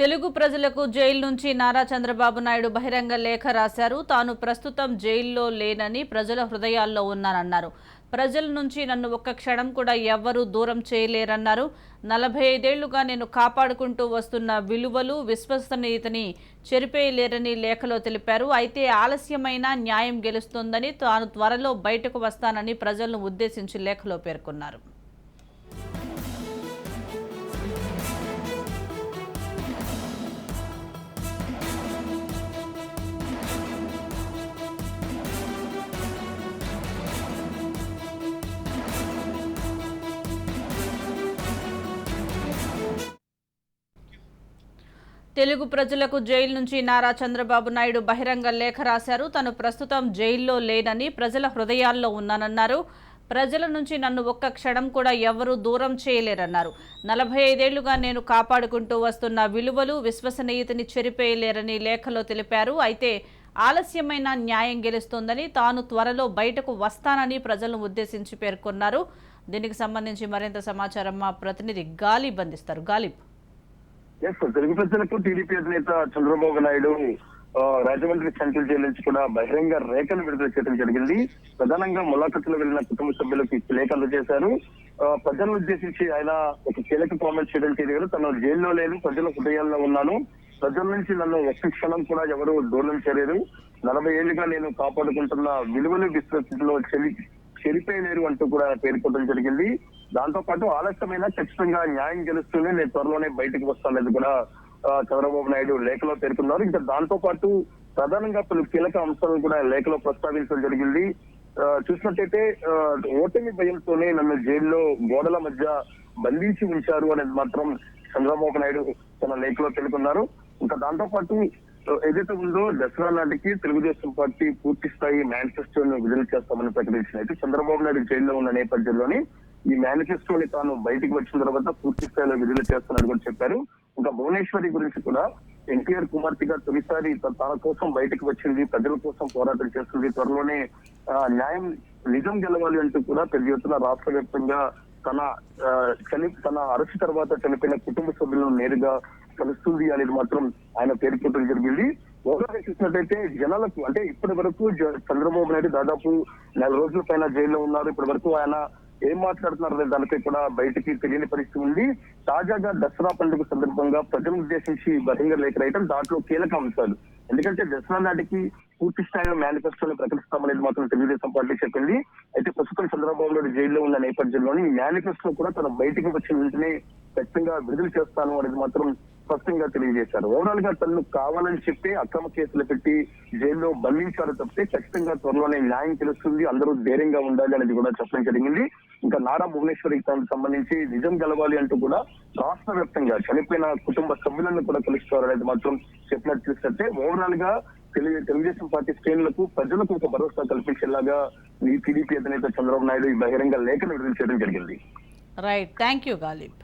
తెలుగు ప్రజలకు జైలు నుంచి నారా చంద్రబాబు నాయుడు బహిరంగ లేఖ రాశారు. తాను ప్రస్తుతం జైల్లో లేనని ప్రజల హృదయాల్లో ఉన్నానన్నారు. ప్రజల నుంచి నన్ను ఒక్క క్షణం కూడా ఎవ్వరూ దూరం చేయలేరన్నారు. నలభై ఐదేళ్ళుగా నేను కాపాడుకుంటూ వస్తున్న విలువలు విశ్వసనీయతని చెరిపేయలేరని లేఖలో తెలిపారు. అయితే ఆలస్యమైన న్యాయం గెలుస్తుందని తాను త్వరలో బయటకు వస్తానని ప్రజలను ఉద్దేశించి లేఖలో పేర్కొన్నారు. తెలుగు ప్రజలకు జైలు నుంచి నారా చంద్రబాబు నాయుడు బహిరంగ లేఖ రాశారు. తను ప్రస్తుతం జైల్లో లేనని ప్రజల హృదయాల్లో ఉన్నానన్నారు. ప్రజల నుంచి నన్ను ఒక్క క్షణం కూడా ఎవరూ దూరం చేయలేరన్నారు. నలభై ఐదేళ్ళుగా నేను కాపాడుకుంటూ వస్తున్న విలువలు విశ్వసనీయతని చెరిపేయలేరని లేఖలో తెలిపారు. అయితే ఆలస్యమైన న్యాయం గెలుస్తోందని తాను త్వరలో బయటకు వస్తానని ప్రజలను ఉద్దేశించి పేర్కొన్నారు. దీనికి సంబంధించి మరింత సమాచారం మా ప్రతినిధి గాలిబ్ అందిస్తారు గాలిబ్ ఎస్ తెలుగు ప్రజలకు టీడీపీ అధినేత చంద్రబాబు నాయుడు రాజమండ్రి సెంట్రల్ జైలు నుంచి కూడా బహిరంగ రేఖలు విడుదల చేయడం జరిగింది. ప్రధానంగా ములాఖతులు వెళ్ళిన కుటుంబ సభ్యులకు లేఖలు చేశారు. ఆ, ప్రజలను ఉద్దేశించి ఆయన ఒక కీలక కామెంట్ చేయడం జరిగారు తను జైల్లో లేదు ప్రజల హృదయాల్లో ఉన్నాను. ప్రజల నుంచి నన్ను ఒక్క క్షణం కూడా ఎవరు దూరం చేయలేదు. నలభై ఏళ్ళుగా నేను కాపాడుకుంటున్న విలువలు విస్తృతిలో చెల్లి చెరిపోయలేరు అంటూ కూడా పేర్కొనడం జరిగింది. దాంతో పాటు ఆలస్యమైన ఖచ్చితంగా న్యాయం గెలుస్తూనే నేను త్వరలోనే బయటకు వస్తానని కూడా చంద్రబాబు నాయుడు లేఖలో పేర్కొన్నారు. ఇంకా దాంతో పాటు ప్రధానంగా పలు కీలక అంశాలను కూడా లేఖలో ప్రస్తావించడం జరిగింది. ఆ, చూసినట్టయితే ఆ, ఓటమి భయంతోనే నన్ను జైల్లో గోడల మధ్య బంధించి ఉంచారు అనేది మాత్రం చంద్రబాబు నాయుడు తన లేఖలో పేర్కొన్నారు. ఇంకా దాంతో పాటు ఏదైతే ఉందో దసరా నాటికి తెలుగుదేశం పార్టీ పూర్తి స్థాయి మేనిఫెస్టోను విడుదల చేస్తామని ప్రకటించిన అయితే చంద్రబాబు నాయుడు జైల్లో ఉన్న నేపథ్యంలోని ఈ మేనిఫెస్టోని తాను బయటికి వచ్చిన తర్వాత పూర్తి స్థాయిలో విడుదల చేస్తున్నట్టు కూడా చెప్పారు. ఇంకా భువనేశ్వరి గురించి కూడా ఎన్టీఆర్ కుమార్తెగా తొలిసారి తన కోసం బయటకు వచ్చింది ప్రజల కోసం పోరాటం చేస్తుంది. త్వరలోనే న్యాయం నిజం గెలవాలి అంటూ కూడా పెద్ద ఎత్తున రాష్ట్ర వ్యాప్తంగా తన ఆ, చని తన అరెస్ట్ తర్వాత చనిపోయిన కుటుంబ సభ్యులను నేరుగా కలుస్తుంది అనేది మాత్రం ఆయన పేర్కొనడం జరిగింది. ఓవరాల్గా చూసినట్టయితే జనాలకు అంటే ఇప్పటి వరకు చంద్రబాబు నాయుడు దాదాపు నెల రోజుల పైన జైల్లో ఉన్నారు. ఇప్పటి వరకు ఆయన ఏం మాట్లాడుతున్నారు దానిపై కూడా బయటికి తెలియని పరిస్థితి ఉంది. తాజాగా దసరా పండుగ సందర్భంగా ప్రజలను ఉద్దేశించి బహిరంగ లేఖ రాయటం దాంట్లో కీలక అంశాలు. ఎందుకంటే దసరా నాటికి పూర్తి స్థాయిలో మేనిఫెస్టోని ప్రకటిస్తామనేది మాత్రం తెలుగుదేశం పార్టీ చెప్పింది. అయితే ప్రస్తుతం చంద్రబాబు నాయుడు జైల్లో ఉన్న నేపథ్యంలోని ఈ మేనిఫెస్టో కూడా తన బయటికి వచ్చిన వెంటనే ఖచ్చితంగా విడుదల చేస్తాను అనేది మాత్రం స్పష్టంగా తెలియజేశారు. ఓవరాల్గా తనను కావాలని చెప్పి అక్రమ కేసులు పెట్టి జైల్లో బంధించారు తప్పితే ఖచ్చితంగా త్వరలోనే న్యాయం తెలుస్తుంది అందరూ ధైర్యంగా ఉండాలి అనేది కూడా చెప్పడం జరిగింది. ఇంకా నారా భువనేశ్వరికి తనకు సంబంధించి నిజం గెలవాలి అంటూ కూడా రాష్ట్ర వ్యాప్తంగా చనిపోయిన కుటుంబ సభ్యులను కూడా కలుస్తారు అనేది మాత్రం చెప్పినట్టు చూస్తే ఓవరాల్గా తెలుగుదేశం పార్టీ శ్రేణులకు ప్రజలకు ఒక భరోసా కల్పించేలాగా ఈ టీడీపీ అధినేత చంద్రబాబు నాయుడు ఈ బహిరంగ లేఖను విడుదల చేయడం జరిగింది. Right thank you Ghalib